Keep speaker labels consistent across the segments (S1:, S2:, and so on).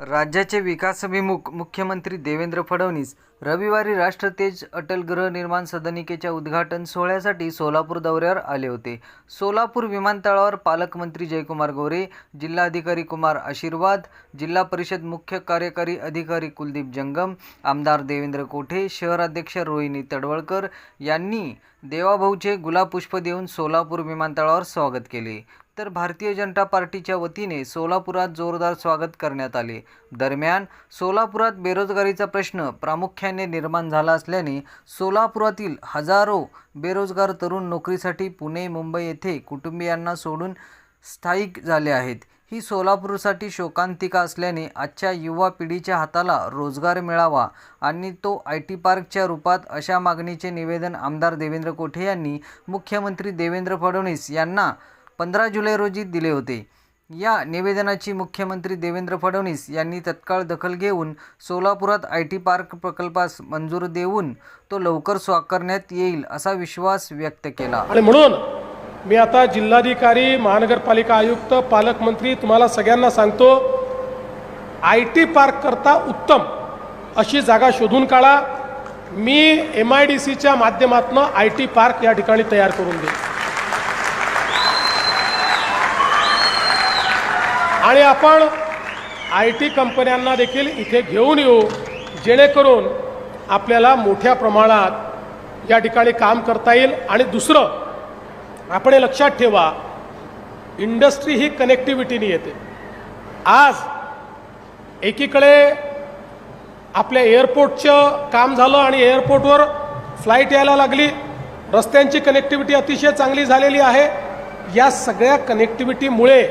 S1: राज्याचे विकासाभिमुख मुख्यमंत्री देवेंद्र फडणवीस रविवारी राष्ट्रतेज अटल गृहनिर्माण सदनिकेच्या उद्घाटन सोहळ्यासाठी सोलापूर दौऱ्यावर आले होते. सोलापूर विमानतळावर पालकमंत्री जयकुमार गोरे जिल्हाधिकारी कुमार आशीर्वाद जिल्हा परिषद मुख्य कार्यकारी अधिकारी कुलदीप जंगम आमदार देवेंद्र कोठे शहराध्यक्ष रोहिणी तडवळकर यांनी देवाभाऊचे गुलाबपुष्प देऊन सोलापूर विमानतळावर स्वागत केले. तर भारतीय जनता पार्टीच्या वतीने सोलापुरात जोरदार स्वागत करण्यात आले. दरम्यान सोलापुरात बेरोजगारीचा प्रश्न प्रामुख्याने निर्माण झाला असल्याने सोलापुरातील हजारो बेरोजगार तरुण नोकरीसाठी पुणे मुंबई येथे कुटुंबियांना सोडून स्थायिक झाले आहेत. ही सोलापूरसाठी शोकांतिका असल्याने आजच्या युवा पिढीच्या हाताला रोजगार मिळावा आणि तो आय टी पार्कच्या रूपात अशा मागणीचे निवेदन आमदार देवेंद्र कोठे यांनी मुख्यमंत्री देवेंद्र फडणवीस यांना पंधरा जुलै रोजी दिले होते. या निवेदनाची मुख्यमंत्री देवेंद्र फडणवीस यांनी तत्काळ दखल घेऊन सोलापुरात आय टी पार्क प्रकल्पास मंजूर देऊन तो लवकर साकारण्यात येईल असा विश्वास व्यक्त केला.
S2: आणि म्हणून मी आता जिल्हाधिकारी महानगरपालिका आयुक्त पालकमंत्री तुम्हाला सगळ्यांना सांगतो आय टी पार्क करता उत्तम अशी जागा शोधून काढा. मी एम आय डी सीच्या माध्यमातून आय टी पार्क या ठिकाणी तयार करून देईन. आणि आपण आय टी कंपन्यांना देखील इथे घेऊन येऊ जेणेकरून आपल्याला मोठ्या प्रमाणात या ठिकाणी काम करता येईल. आणि दुसरं आपण हे लक्षात ठेवा इंडस्ट्री ही कनेक्टिव्हिटीने येते. आज एकीकडे आपल्या एअरपोर्टचं काम झालं आणि एअरपोर्टवर फ्लाईट यायला लागली. रस्त्यांची कनेक्टिव्हिटी अतिशय चांगली झालेली आहे. या सगळ्या कनेक्टिव्हिटीमुळे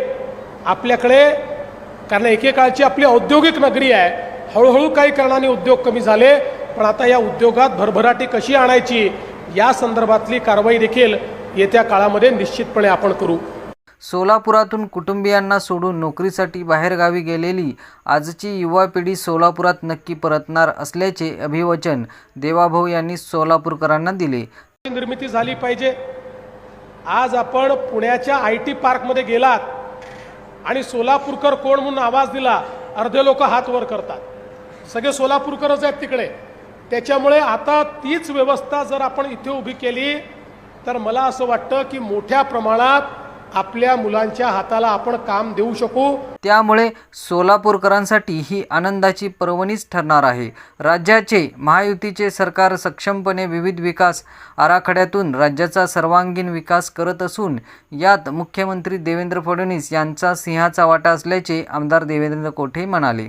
S2: आपल्याकडे कारण एकेकाळची आपली औद्योगिक नगरी आहे हळूहळू काही कारणाने उद्योग कमी झाले पण आता या उद्योगात भरभराटी कशी आणायची या संदर्भातली कारवाई देखील येत्या काळामध्ये निश्चितपणे आपण करू.
S1: सोलापुरातून कुटुंबियांना सोडून नोकरीसाठी बाहेरगावी गेलेली आजची युवा पिढी सोलापुरात नक्की परतणार असल्याचे अभिवचन देवाभाऊ यांनी सोलापूरकरांना दिले.
S2: निर्मिती झाली पाहिजे. आज आपण पुण्याच्या आय टी पार्कमध्ये गेलात. आणि सोलापूरकर कोण म्हणून आवाज दिला अर्धे लोक हात वर करतात. सगळे सोलापूरकरच आहेत तिकडे. त्याच्यामुळे आता तीच व्यवस्था जर आपण इथे उभी केली तर मला असं वाटतं की मोठ्या प्रमाणात आपल्या मुलांच्या हाताला आपण काम देऊ शकू.
S1: त्यामुळे सोलापूरकरांसाठी ही आनंदाची पर्वणीच ठरणार आहे. राज्याचे महायुतीचे सरकार सक्षमपणे विविध विकास आराखड्यातून राज्याचा सर्वांगीण विकास करत असून यात मुख्यमंत्री देवेंद्र फडणवीस यांचा सिंहाचा वाटा असल्याचे आमदार देवेंद्र कोठे म्हणाले.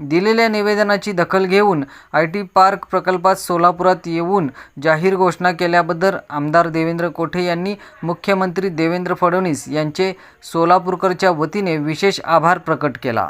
S1: दिलेल्या निवेदनाची दखल घेऊन आय टी पार्क प्रकल्पात सोलापुरात येऊन जाहीर घोषणा केल्याबद्दल आमदार देवेंद्र कोठे यांनी मुख्यमंत्री देवेंद्र फडणवीस यांचे सोलापूरकरच्या वतीने विशेष आभार प्रकट केला.